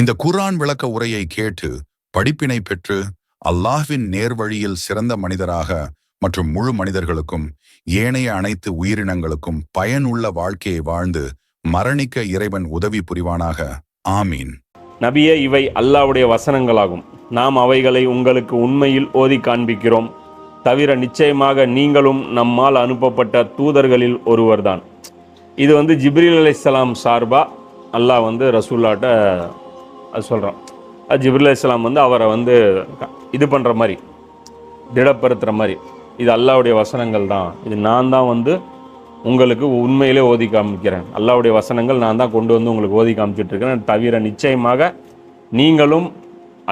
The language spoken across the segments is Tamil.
இந்த குர்ஆன் விளக்க உரையை கேட்டு படிப்பினை பெற்று அல்லாஹ்வின் நேர்வழியில் சிறந்த மனிதராக மற்றும் முழு மனிதர்களுக்கும் ஏனைய அனைத்து உயிரினங்களுக்கும் பயனுள்ள வாழ்க்கையை வாழ்ந்து மரணிக்க இறைவன் உதவி புரிவானாக. ஆமீன். நபியே இவை அல்லாஹ்வுடைய வசனங்களாகும். நாம் அவைகளை உங்களுக்கு உண்மையில் ஓதி காண்பிக்கிறோம். தவிர நிச்சயமாக நீங்களும் நம்மால் அனுப்பப்பட்ட தூதர்களில் ஒருவர்தான். இது வந்து ஜிப்ரீல் அலைஹிஸ்ஸலாம் சார்பா? அல்லாஹ் வந்து ரசூல்லாட்ட அது சொல்கிறான் அது இஸ்லாம் வந்து அவரை வந்து இது பண்ணுற மாதிரி திடப்படுத்துகிற மாதிரி. இது அல்லாஹ்வுடைய வசனங்கள் தான். இது நான் தான் வந்து உங்களுக்கு உண்மையிலே ஓதி காமிக்கிறேன். அல்லாவுடைய வசனங்கள் நான் தான் கொண்டு வந்து உங்களுக்கு ஓதி காமிச்சிட்டு இருக்கிறேன். தவிர நிச்சயமாக நீங்களும்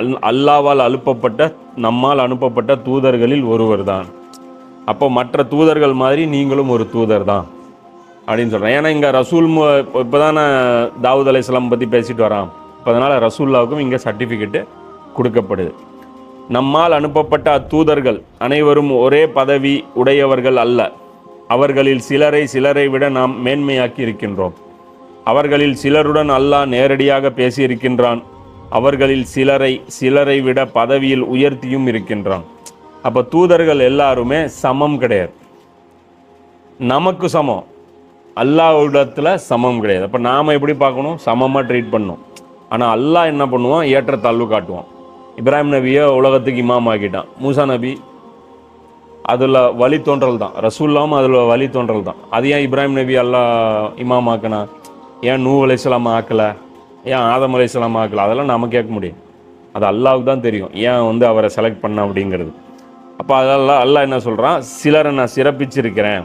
அல் அல்லாவால் அனுப்பப்பட்ட நம்மால் அனுப்பப்பட்ட தூதர்களில் ஒருவர் தான். அப்போ மற்ற தூதர்கள் மாதிரி நீங்களும் ஒரு தூதர் தான் அப்படின்னு சொல்கிறேன் ஏன்னா இங்கே ரசூல் இப்போ தானே தாவூத் அலையம் பற்றி பேசிட்டு வரான். இப்போ அதனால் ரசூல்லாவுக்கும் இங்கே சர்டிஃபிகேட்டு கொடுக்கப்படுது. நம்மால் அனுப்பப்பட்ட அத்தூதர்கள் அனைவரும் ஒரே பதவி உடையவர்கள் அல்ல. அவர்களில் சிலரை சிலரை விட நாம் மேன்மையாக்கி இருக்கின்றோம். அவர்களில் சிலருடன் அல்லாஹ் நேரடியாக பேசியிருக்கின்றான். அவர்களில் சிலரை சிலரை விட பதவியில் உயர்த்தியும் இருக்கின்றான். அப்போ தூதர்கள் எல்லாருமே சமம் கிடையாது. நமக்கு சமம். அல்லாஹ் இடத்துல சமம் கிடையாது. அப்போ நாம் எப்படி பார்க்கணும்? சமமாக ட்ரீட் பண்ணணும். ஆனால் அல்லாஹ் என்ன பண்ணுவான்? ஏற்றத்தாழ்வு காட்டுவான். இப்ராஹிம் நபியை உலகத்துக்கு இமாம் ஆக்கிட்டான். மூசா நபி அதில் வழி தோன்றல் தான். ரசூல்லாவும் அதில் வழி தோன்றல் தான். அது ஏன் இப்ராஹிம் நபி அல்லாஹ் இமாம் ஆக்கினா? ஏன் நூ அலைசலாம் ஆக்கல? ஏன் ஆதம் அலைசலாம் ஆக்கலை? அதெல்லாம் நம்ம கேட்க முடியும். அது அல்லாவுக்கு தான் தெரியும். ஏன் வந்து அவரை செலக்ட் பண்ண அப்படிங்கிறது. அப்போ அதெல்லாம் அல்லாஹ் என்ன சொல்கிறான் சிலரை நான் சிறப்பிச்சிருக்கிறேன்.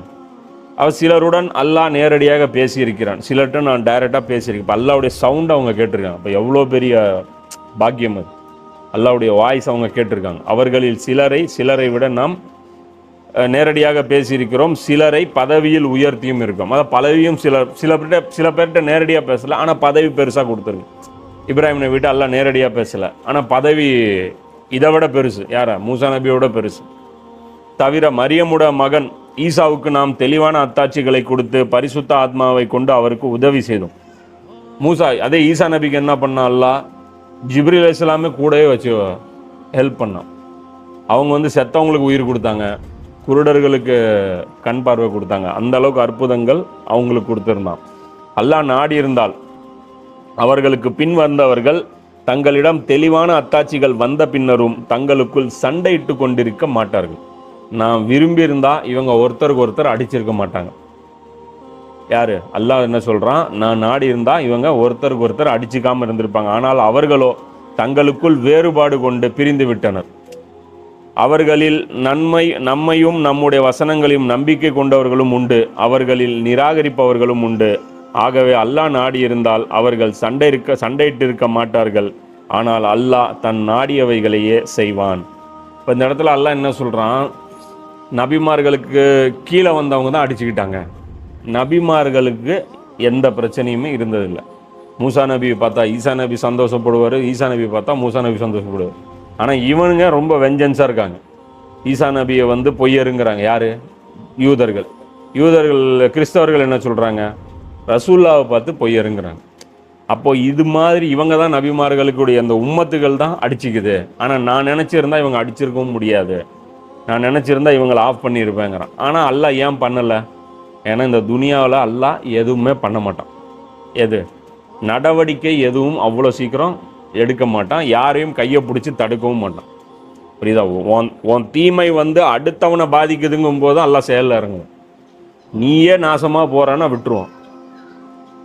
அவர் சிலருடன் அல்லாஹ் நேரடியாக பேசியிருக்கிறான். சிலர்கிட்ட நான் டைரெக்டாக பேசியிருக்கேன். இப்போ அல்லாவுடைய சவுண்ட் அவங்க கேட்டிருக்காங்க. அப்போ எவ்வளோ பெரிய பாக்கியம் அது. அல்லாவுடைய வாய்ஸ் அவங்க கேட்டிருக்காங்க. அவர்களில் சிலரை சிலரை விட நாம் நேரடியாக பேசியிருக்கிறோம். சிலரை பதவியில் உயர்த்தியும் இருக்கோம். அதாவது பதவியும் சில சில பேர்கிட்ட சில பேர்கிட்ட நேரடியாக பேசலை. ஆனால் பதவி பெருசாக கொடுத்துருக்கு. இப்ராஹிம் விட்டு அல்லாஹ் நேரடியாக பேசலை. ஆனால் பதவி இதை விட பெருசு. யாரா? மூசா நபியோட பெருசு. தவிர மரியமுட மகன் ஈசாவுக்கு நாம் தெளிவான அத்தாட்சிகளை கொடுத்து பரிசுத்த ஆத்மாவை கொண்டு அவருக்கு உதவி செய்தோம். மூசா அதே ஈசா நபிக்கு என்ன பண்ணா? அல்லாஹ் ஜிப்ரில் இஸ்லாமே கூடவே வச்சு ஹெல்ப் பண்ணான் அவங்க வந்து செத்தவங்களுக்கு உயிர் கொடுத்தாங்க. குருடர்களுக்கு கண் பார்வை கொடுத்தாங்க. அந்த அளவுக்கு அற்புதங்கள் அவங்களுக்கு கொடுத்துருந்தான். அல்லாஹ் நாடி இருந்தால் அவர்களுக்கு பின் வந்தவர்கள் தங்களிடம் தெளிவான அத்தாட்சிகள் வந்த பின்னரும் தங்களுக்குள் சண்டையிட்டு கொண்டிருக்க மாட்டார்கள். நான் விரும்பியிருந்தால் இவங்க ஒருத்தருக்கு ஒருத்தர் அடிச்சிருக்க மாட்டாங்க. யாரு? அல்லாஹ் என்ன சொல்கிறான் நான் நாடி இருந்தால் இவங்க ஒருத்தருக்கு ஒருத்தர் அடிச்சிக்காமல் இருந்திருப்பாங்க. ஆனால் அவர்களோ தங்களுக்குள் வேறுபாடு கொண்டு பிரிந்து விட்டனர். அவர்களில் நன்மை நம்மையும் நம்முடைய வசனங்களையும் நம்பிக்கை கொண்டவர்களும் உண்டு. அவர்களில் நிராகரிப்பவர்களும் உண்டு. ஆகவே அல்லாஹ் நாடி இருந்தால் அவர்கள் சண்டை இருக்க சண்டையிட்டு இருக்க மாட்டார்கள். ஆனால் அல்லாஹ் தன் நாடியவைகளையே செய்வான். இப்போ இந்த இடத்துல அல்லாஹ் என்ன சொல்கிறான் நபிமார்களுக்கு கீழே வந்தவங்க தான் அடிச்சுக்கிட்டாங்க. நபிமார்களுக்கு எந்த பிரச்சனையுமே இருந்ததில்லை. மூசா நபியை பார்த்தா ஈசா நபி சந்தோஷப்படுவார் ஈசா நபி பார்த்தா மூசா நபி சந்தோஷப்படுவார். ஆனால் இவனுங்க ரொம்ப வெஞ்சன்ஸாக இருக்காங்க. ஈசா நபியை வந்து பொய்யருங்கிறாங்க. யார்? யூதர்கள். யூதர்கள் கிறிஸ்தவர்கள் என்ன சொல்கிறாங்க ரசூல்லாவை பார்த்து பொய்யருங்கிறாங்க. அப்போ இது மாதிரி இவங்க தான் நபிமார்களுக்குடைய அந்த உம்மத்துகள் தான் அடிச்சுக்குது. ஆனால் நான் நினச்சிருந்தா இவங்க அடிச்சிருக்கவும் முடியாது. நான் நினச்சிருந்தா இவங்களை ஆஃப் பண்ணியிருப்பேங்கிறான். ஆனால் அல்லா ஏன் பண்ணலை? ஏன்னா இந்த துனியாவில் அல்லா எதுவுமே பண்ண மாட்டான். எது? நடவடிக்கை எதுவும் அவ்வளோ சீக்கிரம் எடுக்க மாட்டான். யாரையும் கையை பிடிச்சி தடுக்கவும் மாட்டான். புரியுதா? உன் உன் தீமை வந்து அடுத்தவனை பாதிக்குதுங்கும் போது எல்லாம் செயலில் இறங்கும் நீயே நாசமாக போகிறான்னா விட்டுருவான்.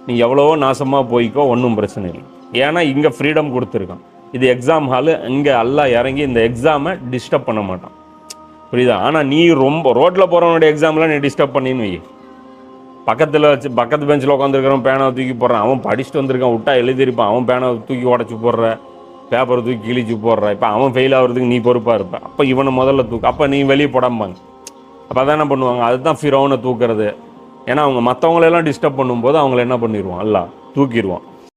நீ எவ்வளவோ நாசமாக போய்க்கோ ஒன்றும் பிரச்சனை இல்லை. ஏன்னா இங்கே ஃப்ரீடம் கொடுத்துருக்கான். இது எக்ஸாம் ஹாலு இங்கே எல்லாம் இறங்கி இந்த எக்ஸாமை டிஸ்டர்ப் பண்ண மாட்டான். புரியுதா? ஆனால் நீ ரொம்ப ரோட்டில் போகிறவனுடைய எக்ஸாம்லாம் நீ டிஸ்டர்ப் பண்ணின்னு வை. பக்கத்தில் வச்சு பக்கத்து பெஞ்சில் உட்காந்துருக்கிறவன் பேனாவை தூக்கி போடுறான். அவன் படிச்சுட்டு வந்திருக்கான் விட்டா எழுதியிருப்பான் அவன் பேனாவை தூக்கி உடச்சி போடுற பேப்பரை தூக்கி கிழிச்சு போடுற. இப்போ அவன் ஃபெயில் ஆகிறதுக்கு நீ பொறுப்பாக இருப்ப. அப்போ இவனை முதல்ல தூக்கு. அப்போ நீ வெளியே போடாம்பாங்க அப்போ அதான் என்ன பண்ணுவாங்க? அதுதான் ஃபிரோனை தூக்குறது. ஏன்னா அவங்க மற்றவங்களெல்லாம் டிஸ்டர்ப் பண்ணும்போது அவங்கள என்ன பண்ணிடுவான் அல்ல தூக்கிடுவான்